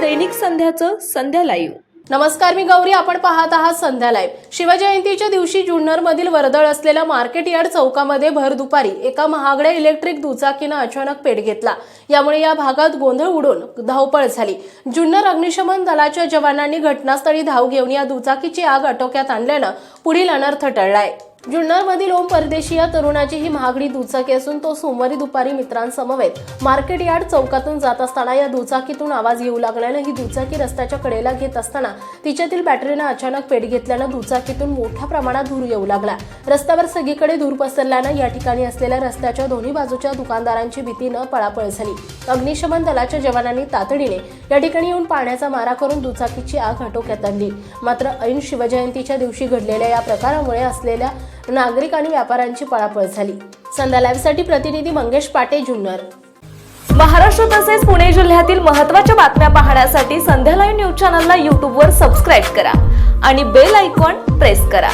दैनिक संध्याचं संध्या live नमस्कार मी गौरी आपण पाहत आहात संध्या लाईव्ह शिवजयंतीच्या दिवशी जुन्नरमधील वर्दळ असलेल्या मार्केट यार्ड चौकामध्ये भर दुपारी एका महागड्या इलेक्ट्रिक दुचाकीनं अचानक पेट घेतला. यामुळे या भागात गोंधळ उडून धावपळ झाली. जुन्नर अग्निशमन दलाच्या जवानांनी घटनास्थळी धाव घेऊन या दुचाकीची आग आटोक्यात आणल्यानं पुढील अनर्थ टळलाय. जुन्नरमधील ओम परदेशी या तरुणाची ही महागडी दुचाकी असून तो सोमवारी दुपारी मित्रांसमवेत मार्केट यार्ड चौकातून जात असताना या दुचाकीतून आवाज येऊ लागल्यानं ही दुचाकी रस्त्याच्या कडेला घेत असताना तिच्यातील बॅटरीनं अचानक पेट घेतल्यानं दुचाकीतून मोठ्या प्रमाणात धूर येऊ लागला. रस्त्यावर सगळीकडे धूर पसरल्यानं या ठिकाणी असलेल्या रस्त्याच्या दोन्ही बाजूच्या दुकानदारांची भीतीनं पळापळ झाली. अग्निशमन दलाच्या जवानांनी तातडीने या ठिकाणी येऊन पाण्याचा मारा करून दुचाकीची आग आटोक्यात आणली. मात्र ऐन शिवजयंतीच्या दिवशी घडलेल्या या प्रकारामुळे असलेल्या नागरिक आणि व्यापाऱ्यांची पळापळ झाली. संध्या लाईव्हसाठी प्रतिनिधी मंगेश पाटे जुन्नर. महाराष्ट्र तसेच पुणे जिल्ह्यातील महत्त्वाच्या बातम्या पाहण्यासाठी संध्या लाईव्ह न्यूज चॅनलला यूट्यूबवर सबस्क्राईब करा आणि बेल आयकॉन प्रेस करा.